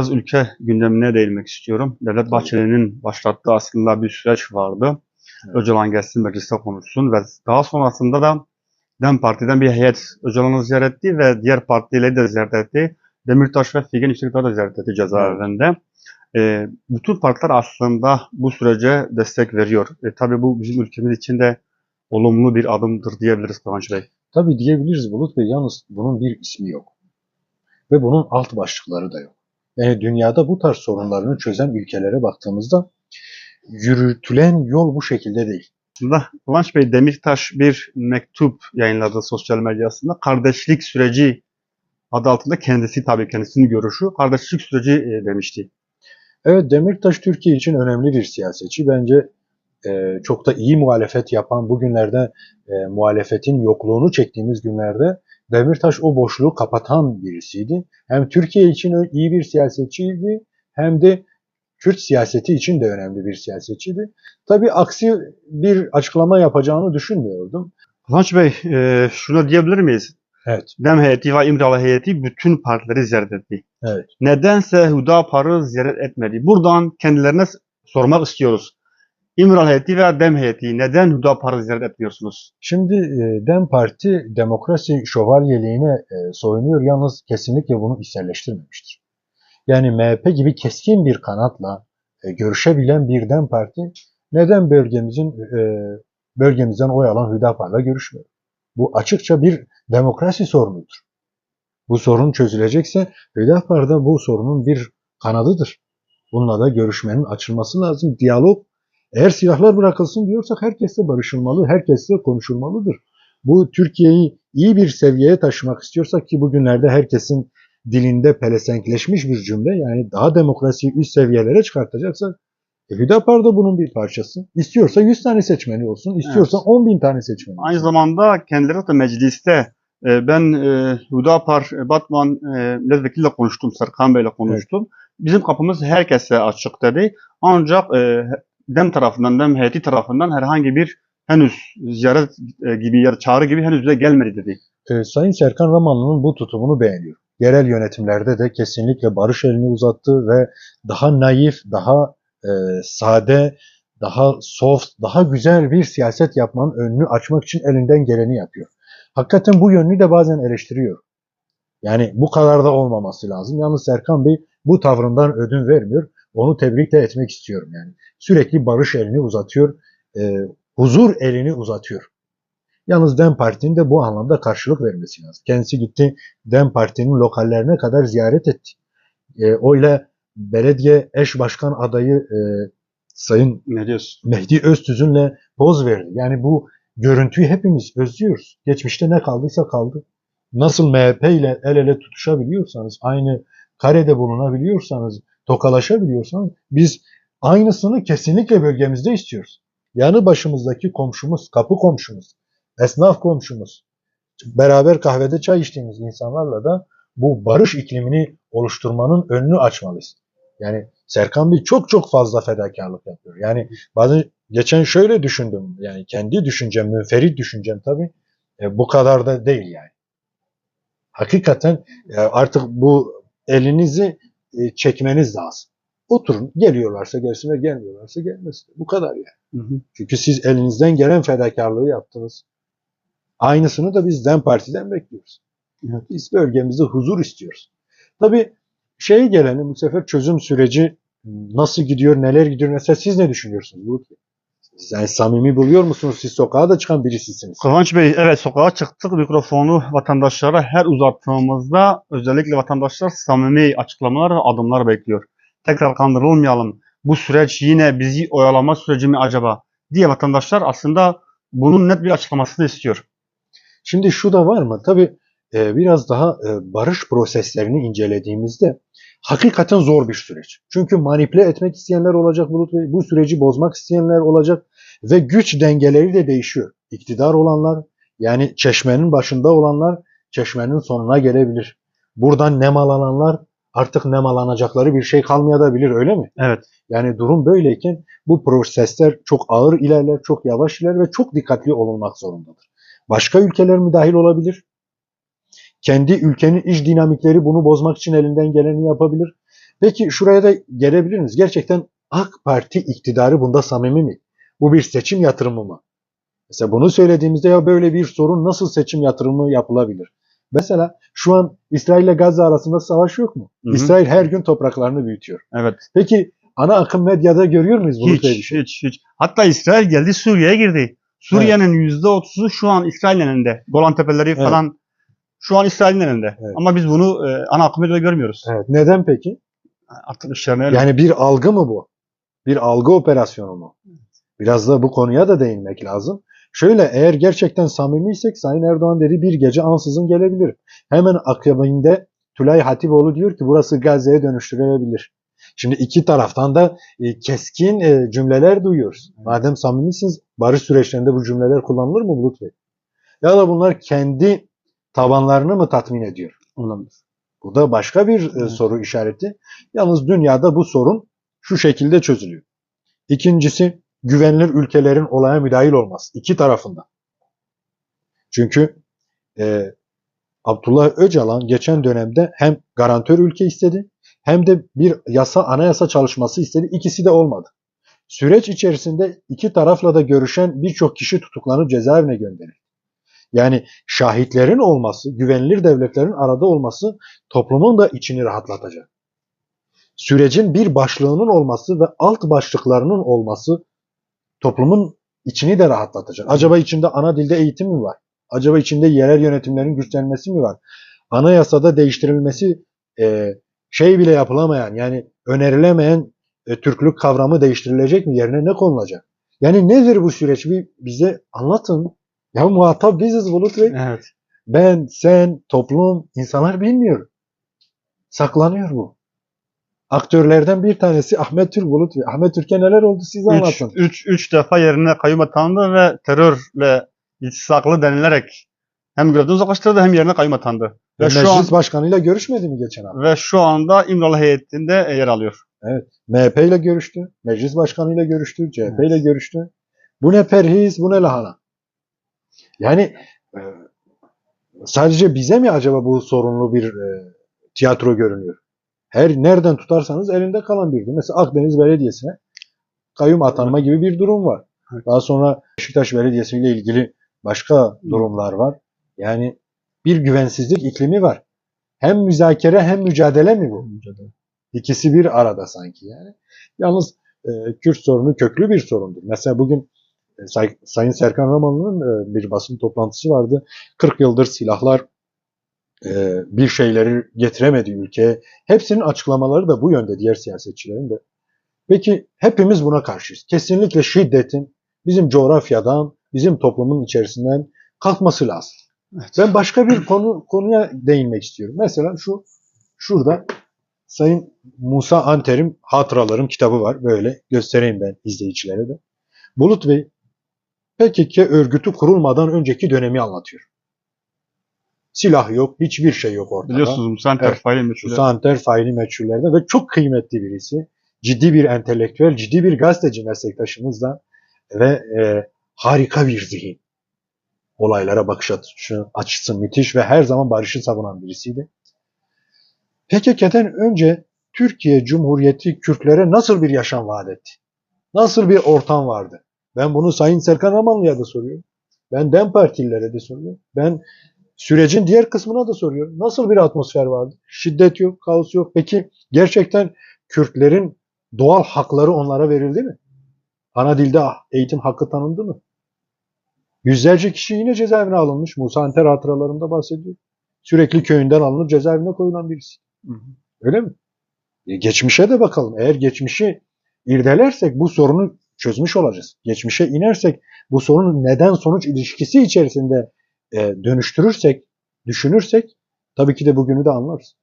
Biraz ülke gündemine değinmek istiyorum. Devlet Bahçeli'nin başlattığı aslında bir süreç vardı. Evet. Öcalan gelsin mecliste konuşsun ve daha sonrasında da DEM Parti'den bir heyet Öcalan'ı ziyaret etti ve diğer partileri de ziyaret etti. Demirtaş ve Figen İşlikler de ziyaret etti cezaevinde. Ee, bütün partiler aslında bu sürece destek veriyor. E, tabii bu bizim ülkemiz için de olumlu bir adımdır diyebiliriz Kıvanç Bey. Tabii diyebiliriz Bulut Bey yalnız bunun bir ismi yok. Ve bunun alt başlıkları da yok. Yani dünyada bu tarz sorunlarını çözen ülkelere baktığımızda yürütülen yol bu şekilde değil. Aslında Kıvanç Bey Demirtaş bir mektup yayınladı sosyal medyasında. Kardeşlik süreci adı altında kendisi tabii kendisinin görüşü. Kardeşlik süreci e, demişti. Evet Demirtaş Türkiye için önemli bir siyasetçi. Bence e, çok da iyi muhalefet yapan bugünlerde e, muhalefetin yokluğunu çektiğimiz günlerde Demirtaş o boşluğu kapatan birisiydi. Hem Türkiye için iyi bir siyasetçiydi hem de Kürt siyaseti için de önemli bir siyasetçiydi. Tabii aksi bir açıklama yapacağını düşünmüyordum. Kıvanç Bey e, şunu diyebilir miyiz? Evet. DEM heyeti ve İmralı heyeti bütün partileri ziyaret etti. Evet. Nedense Hüdapar'ı ziyaret etmedi. Buradan kendilerine sormak istiyoruz. İmralı heyeti ve DEM heyeti neden Hüdapar'ı ziyaret etmiyorsunuz? Şimdi e, DEM Parti demokrasi şövalyeliğine e, soyunuyor yalnız kesinlikle bunu içselleştirmemiştir. Yani MHP gibi keskin bir kanatla e, görüşebilen bir DEM Parti neden bölgemizin e, bölgemizden oy alan Hüdapar'la görüşmüyor? Bu açıkça bir demokrasi sorunudur. Bu sorun çözülecekse Hüdapar da bu sorunun bir kanadıdır. Bununla da görüşmenin açılması lazım. Diyalog eğer silahlar bırakılsın diyorsak herkesle barışılmalı, herkesle konuşulmalıdır. Bu Türkiye'yi iyi bir seviyeye taşımak istiyorsak ki bugünlerde herkesin dilinde pelesenkleşmiş bir cümle yani daha demokrasiyi üst seviyelere çıkartacaksak e, Hüdapar da bunun bir parçası. İstiyorsa 100 tane seçmeni olsun, istiyorsa 10 bin tane seçmeni olsun. Aynı zamanda kendileri de mecliste e, ben e, Hüdapar e, Batman e, milletvekiliyle konuştum, Serkan Bey'le konuştum. Bizim kapımız herkese açık dedi. Ancak e, DEM tarafından, DEM heyeti tarafından herhangi bir henüz ziyaret e, gibi çağrı gibi henüz bize gelmedi dedi. e, Sayın Serkan Ramanlı'nın bu tutumunu beğeniyor. Yerel yönetimlerde de kesinlikle barış elini uzattı ve daha naif, daha e, sade, daha soft, daha güzel bir siyaset yapmanın önünü açmak için elinden geleni yapıyor. Hakikaten bu yönünü de bazen eleştiriyor. Yani bu kadar da olmaması lazım. Yalnız Serkan Bey bu tavrından ödün vermiyor. Onu tebrik de etmek istiyorum yani. Sürekli barış elini uzatıyor, e, huzur elini uzatıyor. Yalnız DEM Parti'nin de bu anlamda karşılık vermesi lazım. Kendisi gitti DEM Parti'nin lokallerine kadar ziyaret etti. E, oyla belediye eş başkan adayı e, Sayın Ne diyorsun? Mehdi Öztüzün'le poz verdi. Yani bu görüntüyü hepimiz özlüyoruz. Geçmişte ne kaldıysa kaldı. Nasıl MHP ile el ele tutuşabiliyorsanız, aynı karede bulunabiliyorsanız, tokalaşabiliyorsanız biz aynısını kesinlikle bölgemizde istiyoruz. Yanı başımızdaki komşumuz, kapı komşumuz, esnaf komşumuz, beraber kahvede çay içtiğimiz insanlarla da bu barış iklimini oluşturmanın önünü açmalıyız. Yani Serkan Bey çok çok fazla fedakarlık yapıyor. Yani bazen geçen şöyle düşündüm. Yani kendi düşüncem, münferit düşüncem tabii. e, bu kadar da değil yani. Hakikaten e, artık bu elinizi e, çekmeniz lazım. Oturun. Geliyorlarsa gelsinler, gelmiyorlarsa gelmesin. Bu kadar yani. Hı hı. Çünkü siz elinizden gelen fedakarlığı yaptınız. Aynısını da biz DEM Parti'den bekliyoruz. Evet. Biz bölgemizde huzur istiyoruz. Tabii şey gelelim bu sefer çözüm süreci nasıl gidiyor, neler gidiyor? Mesela siz ne düşünüyorsunuz Bulut Bey? Yani samimi buluyor musunuz? Siz sokağa da çıkan birisisiniz. Kıvanç Bey, evet sokağa çıktık mikrofonu vatandaşlara her uzattığımızda özellikle vatandaşlar samimi açıklamalar ve adımlar bekliyor. Tekrar kandırılmayalım. Bu süreç yine bizi oyalama süreci mi acaba diye vatandaşlar aslında bunun net bir açıklamasını istiyor. Şimdi şu da var mı? Tabii biraz daha e, barış proseslerini incelediğimizde hakikaten zor bir süreç. Çünkü manipüle etmek isteyenler olacak Bulut Bey, bu süreci bozmak isteyenler olacak ve güç dengeleri de değişiyor. İktidar olanlar, yani çeşmenin başında olanlar çeşmenin sonuna gelebilir. Buradan nemalananlar artık nemalanacakları bir şey kalmayabilir öyle mi? Evet. Yani durum böyleyken bu prosesler çok ağır ilerler, çok yavaş ilerler ve çok dikkatli olunmak zorundadır. Başka ülkeler müdahil olabilir. Kendi ülkenin iç dinamikleri bunu bozmak için elinden geleni yapabilir. Peki şuraya da gelebilir miyiz? Gerçekten AK Parti iktidarı bunda samimi mi? Bu bir seçim yatırımı mı? Mesela bunu söylediğimizde ya böyle bir sorun nasıl seçim yatırımı yapılabilir? Mesela şu an İsrail ile Gazze arasında savaş yok mu? Hı hı. İsrail her gün topraklarını büyütüyor. Evet. Peki ana akım medyada görüyor muyuz bunu? Hiç, şey? hiç, hiç. Hatta İsrail geldi Suriye'ye girdi. Suriye'nin yüzde otuzu şu an İsrail'in elinde. Golan Tepeleri Evet. falan şu an İsrail'in elinde. Evet. Ama biz bunu e, ana akım medyada görmüyoruz. Evet. Neden peki? Artık işlerine öyle. Yani bir algı mı bu? Bir algı operasyonu mu? Biraz da bu konuya da değinmek lazım. Şöyle eğer gerçekten samimiysek Sayın Erdoğan dedi bir gece ansızın gelebilir. Hemen akabinde Tülay Hatipoğlu diyor ki burası Gazze'ye dönüştürülebilir. Şimdi iki taraftan da e, keskin e, cümleler duyuyoruz. Madem samimisiniz barış süreçlerinde bu cümleler kullanılır mı Bulut Bey? Ya da bunlar kendi tabanlarını mı tatmin ediyor? Olabilir. Bu da başka bir e, Evet. soru işareti. Yalnız dünyada bu sorun şu şekilde çözülüyor. İkincisi güvenilir ülkelerin olaya müdahil olması. iki tarafında. Çünkü e, Abdullah Öcalan geçen dönemde hem garantör ülke istedi hem de bir yasa anayasa çalışması istedi. İkisi de olmadı. Süreç içerisinde iki tarafla da görüşen birçok kişi tutuklanıp cezaevine gönderildi. Yani şahitlerin olması, güvenilir devletlerin arada olması toplumun da içini rahatlatacak. Sürecin bir başlığının olması ve alt başlıklarının olması toplumun içini de rahatlatacak. Acaba içinde ana dilde eğitim mi var? Acaba içinde yerel yönetimlerin güçlenmesi mi var? Anayasada değiştirilmesi e, şey bile yapılamayan yani önerilemeyen e, Türklük kavramı değiştirilecek mi? Yerine ne konulacak? Yani nedir bu süreç? Bir bize anlatın. Ya muhatap biziz Bulut Bey. Evet. Ben, sen, toplum, insanlar bilmiyor. Saklanıyor bu. Aktörlerden bir tanesi Ahmet Türk Bulut Bey. Ahmet Türk'e neler oldu siz Üç, anlatın. üç, üç defa yerine kayyum atandı ve terörle iltisaklı denilerek hem görevden uzaklaştırıldı hem yerine kayyum atandı. Ve Meclis şu an başkanıyla görüşmedi mi geçen hafta? ve şu anda İmralı heyetinde yer alıyor. MHP ile görüştü. Meclis başkanıyla görüştü. CHP ile görüştü. Bu ne perhiz, bu ne lahana. Yani e, sadece bize mi acaba bu sorunlu bir e, tiyatro görünüyor? Her nereden tutarsanız elinde kalan bir durum. Mesela Akdeniz Belediyesi'ne kayyum atanma gibi bir durum var. Daha sonra Beşiktaş Belediyesi ile ilgili başka durumlar var. Yani bir güvensizlik iklimi var. Hem müzakere hem mücadele mi bu? İkisi bir arada sanki yani. Yalnız e, Kürt sorunu köklü bir sorundur. Mesela bugün Say- Sayın Serkan Ramanlı'nın e, bir basın toplantısı vardı. 40 yıldır silahlar e, bir şeyleri getiremedi ülkeye. Hepsinin açıklamaları da bu yönde diğer siyasetçilerin de. Peki hepimiz buna karşıyız. Kesinlikle şiddetin bizim coğrafyadan, bizim toplumun içerisinden kalkması lazım. Evet. Ben başka bir konu konuya değinmek istiyorum. Mesela şu şurada Sayın Musa Anter'in Hatıralarım kitabı var. Böyle göstereyim ben izleyicilere de. Bulut Bey PKK örgütü kurulmadan önceki dönemi anlatıyor. Silah yok, hiçbir şey yok ortada. Biliyorsunuz Musa Anter Evet. faili meçhul. Musa Anter faili meçhullerden ve çok kıymetli birisi. Ciddi bir entelektüel, ciddi bir gazeteci meslektaşımız da ve e, harika bir zihin. Olaylara bakış açısı, açısı müthiş ve her zaman barışı savunan birisiydi. PKK'den önce Türkiye Cumhuriyeti Kürtlere nasıl bir yaşam vaat etti? Nasıl bir ortam vardı? Ben bunu Sayın Serkan Ramanlı'ya da soruyorum. Ben DEM Partililere de soruyorum. Ben sürecin diğer kısmına da soruyorum. Nasıl bir atmosfer vardı? Şiddet yok, kaos yok. Peki gerçekten Kürtlerin doğal hakları onlara verildi mi? Ana dilde eğitim hakkı tanındı mı? Yüzlerce kişi yine cezaevine alınmış. Musa Anter hatıralarında bahsediyor. Sürekli köyünden alınıp cezaevine koyulan birisi. Hı hı. Öyle mi? E, geçmişe de bakalım. Eğer geçmişi irdelersek bu sorunu çözmüş olacağız. Geçmişe inersek bu sorunun neden sonuç ilişkisi içerisinde e, dönüştürürsek, düşünürsek tabii ki de bugünü de anlarız.